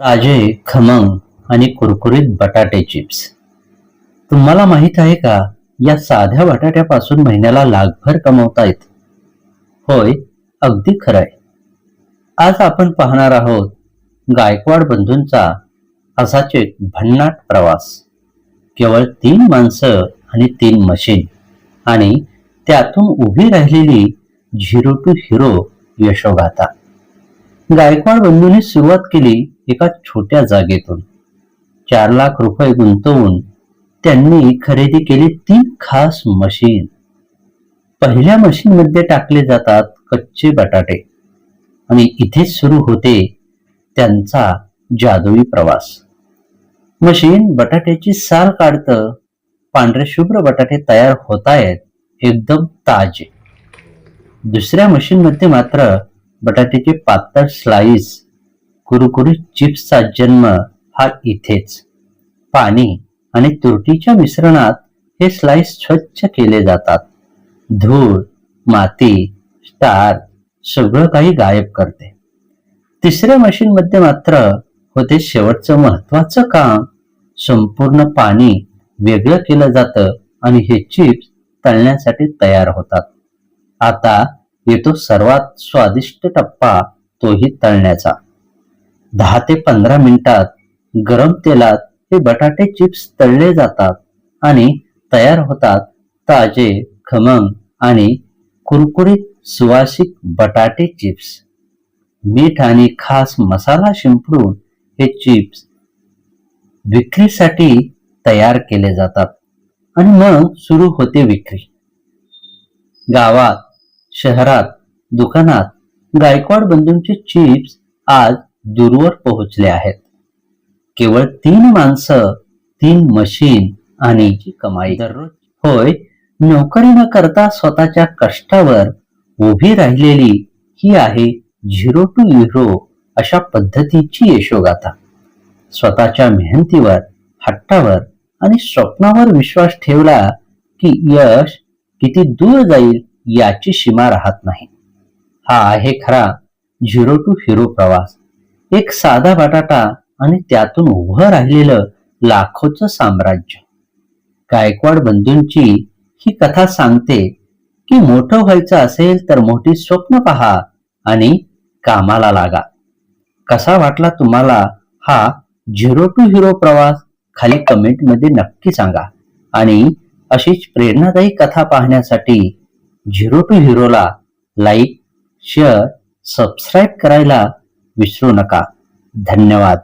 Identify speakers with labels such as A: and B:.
A: ताजे खमंग आणि कुरकुरीत बटाटे चिप्स. तुम्हाला माहीत आहे का या साध्या बटाट्यापासून महिन्याला लाखभर कमवता येत होय अगदी खरंय. आज आपण पाहणार आहोत गायकवाड बंधूंचा असाच एक भन्नाट प्रवास. केवळ तीन माणसं आणि तीन मशीन आणि त्यातून उभी राहिलेली झिरो टू हिरो यशोगाथा. गायकवाड बंधूंनी सुरुवात केली एका छोट्या जागेतून. चार लाख रुपये गुंतवून त्यांनी खरेदी केली तीन खास मशीन. पहिल्या मशीन मध्ये टाकले जातात कच्चे बटाटे. आणि इथेच सुरू होते त्यांचा जादुई प्रवास. मशीन बटाट्याची साल काढतं पांढरे शुभ्र बटाटे तयार होतायत एकदम ताजे. दुसऱ्या मशीनमध्ये मात्र बटाट्याचे पातळ स्लाइस कुरकुरीत चिप्सचा जन्म हा इथेच. पाणी आणि तुरटीच्या मिश्रणात हे स्लाइस स्वच्छ केले जातात. धूळ माती स्टार सगळं काही गायब करते. तिसऱ्या मशीनमध्ये मात्र होते शेवटचं महत्वाचं काम. संपूर्ण पाणी वेगळं केलं जातं आणि हे चिप्स तळण्यासाठी तयार होतात. आता येतो सर्वात स्वादिष्ट टप्पा तोही तळण्याचा. दहा ते पंधरा मिनिटात गरम तेलात हे बटाटे चिप्स तळले जातात आणि तयार होतात ताजे खमंग आणि कुरकुरीत सुवासिक बटाटे चिप्स. मीठ आणि खास मसाला शिंपडून हे चिप्स विक्रीसाठी तयार केले जातात आणि मग सुरू होते विक्री. गावात शहरात दुकानात गायकवाड बंधूंचे चिप्स आज दूरवर पोहोचले आहेत. केवळ तीन माणसं तीन मशीन आणि कमाई दररोज होय नोकरी न करता स्वतःच्या कष्टावर उभी राहिलेली ही आहे झिरो टू हिरो अशा पद्धतीची यशोगाथा. स्वतःच्या मेहनतीवर हट्टावर आणि स्वप्नावर विश्वास ठेवला की यश किती दूर जाईल याची सीमा राहत नाही. हा आहे खरा झिरो टू हिरो प्रवास. एक साधा बटाटा आणि त्यातून उभं राहिलेलं लाखोचं साम्राज्य. गायकवाड बंधूंची ही कथा सांगते की मोठं व्हायचं असेल तर मोठी स्वप्न पहा आणि कामाला लागा. कसा वाटला तुम्हाला हा झिरो टू हिरो प्रवास? खाली कमेंटमध्ये नक्की सांगा. आणि अशीच प्रेरणादायी कथा पाहण्यासाठी झिरो टू हिरोला लाईक शेअर सबस्क्राईब करायला विसरू नका. धन्यवाद.